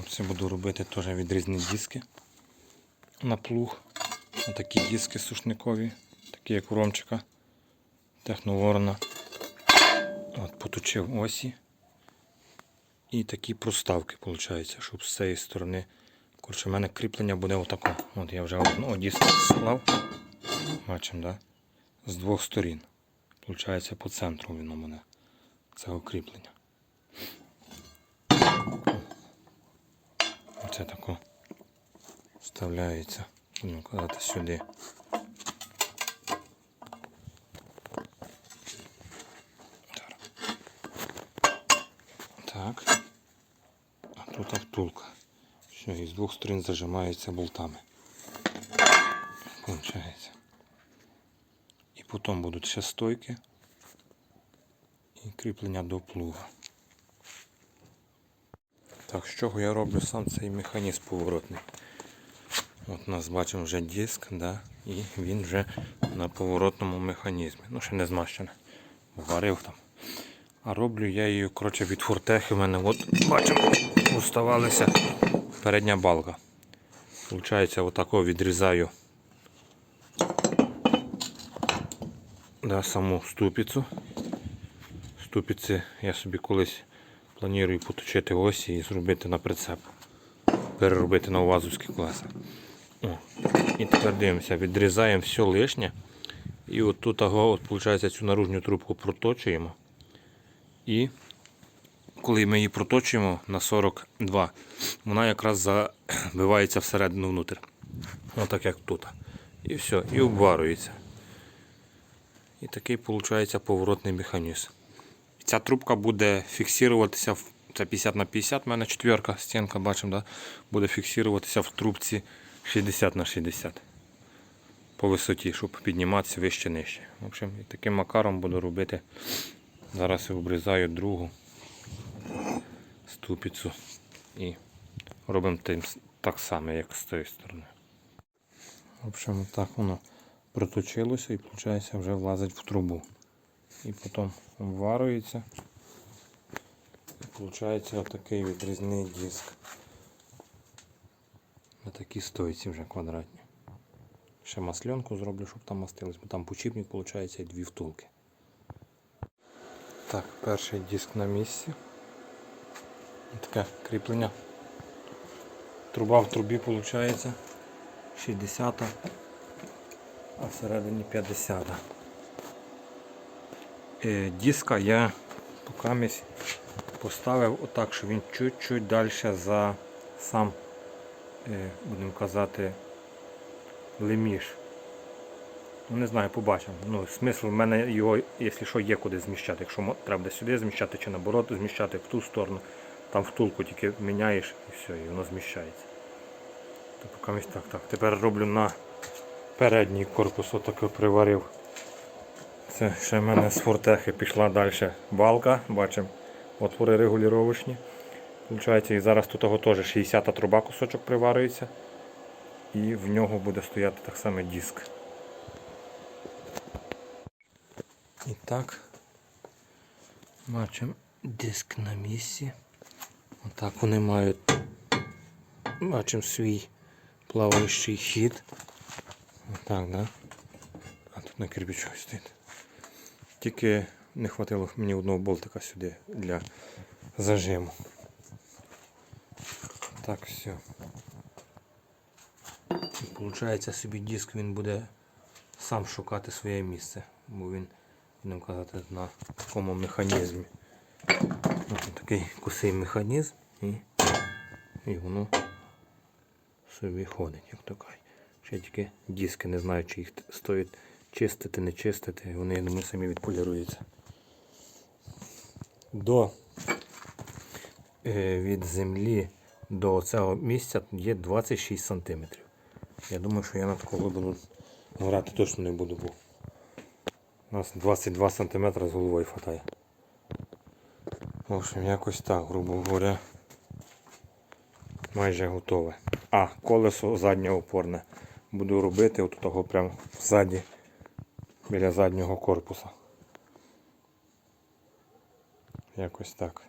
Оце буду робити теж відрізні диски на плуг. Такі диски сушникові, такі як у Ромчика. Техноворона. От, поточив осі. І такі проставки, виходить, щоб з цієї сторони. Коротше, в мене кріплення буде отако. От я вже одну диск склав. Бачимо, да? З двох сторін. Получається по центру він у мене цього кріплення. Оце тако вставляється, будемо казати, сюди. Так. А тут втулка. Все, і з двох сторін зажимається болтами. Получається. І потім будуть ще стойки і кріплення до плуга. Так, з чого я роблю сам цей механізм поворотний? От у нас бачимо вже диск, да, і він вже на поворотному механізмі. Ну, ще не змащене. Варив там. А роблю я її коротше, від фортехи. У мене от бачимо, уставалася передня балка. Получається, отако відрізаю да, саму ступицю. Ступиці я собі колись планую поточити осі і зробити на прицеп. Переробити на увазовські колеса. О. І тепер дивимося, відрізаємо все лишнє. І от тут от, виходить, цю наружню трубку проточуємо. І коли ми її проточуємо на 42, вона якраз забивається всередину внутрь. Отак як тут. І все, і обварюється. І такий виходить поворотний механізм. Ця трубка буде фіксуватися в це 50 на 50, у мене четверка стінка, бачимо, да? буде фіксуватися в трубці 60 на 60 по висоті, щоб підніматися вище нижче. В общем, таким макаром буду робити. Зараз я обрізаю другу ступицю і робимо тим, так само, як з тієї сторони. В общем, так воно проточилося і виходить вже влазить в трубу. І потім вварюється. І виходить отакий відрізний диск. На такі стойці вже квадратні. Ще масленку зроблю, щоб там мастилось, бо там почіпник виходить і дві втулки. Так, перший диск на місці. Таке кріплення. Труба в трубі виходить 60, а всередині 50. Е, диска я поки поставив отак, що він чуть-чуть далі за сам, е, будемо казати, леміш. Ну, не знаю, побачимо. Ну, смисл в мене його, якщо що, є куди зміщати. Якщо треба буде сюди зміщати чи наоборот зміщати в ту сторону, там втулку тільки міняєш і все, і воно зміщається. То поки так, так. Тепер роблю на передній корпус, отако приварив. Це ще в мене з фортехи пішла далі балка, бачимо, отвори. Получається, і зараз тут того теж 60 труба кусочок приварюється. І в нього буде стояти так само диск. І так, бачимо диск на місці. Отак вони мають, бачимо свій плаваючий хід. Отак, да? А тут на кирпичу стоїть. Тільки не хватило мені одного болтика сюди для зажиму. Так, все. Получається собі диск він буде сам шукати своє місце, бо він, будемо казати, на такому механізмі. Ось такий косий механізм і, і воно собі ходить, як то кажуть. Ще тільки диски, не знаю, чи їх стоїть чистити, не чистити, вони, я думаю, самі відполіруються. До е, від землі до цього місця є 26 см. Я думаю, що я на таку глибину грати точно не буду, бо у нас 22 см з головою хватає. В общем, якось так, грубо говоря, майже готове. А, колесо заднє опорне. Буду робити от того прямо ззаді, біля заднього корпуса. Якось так.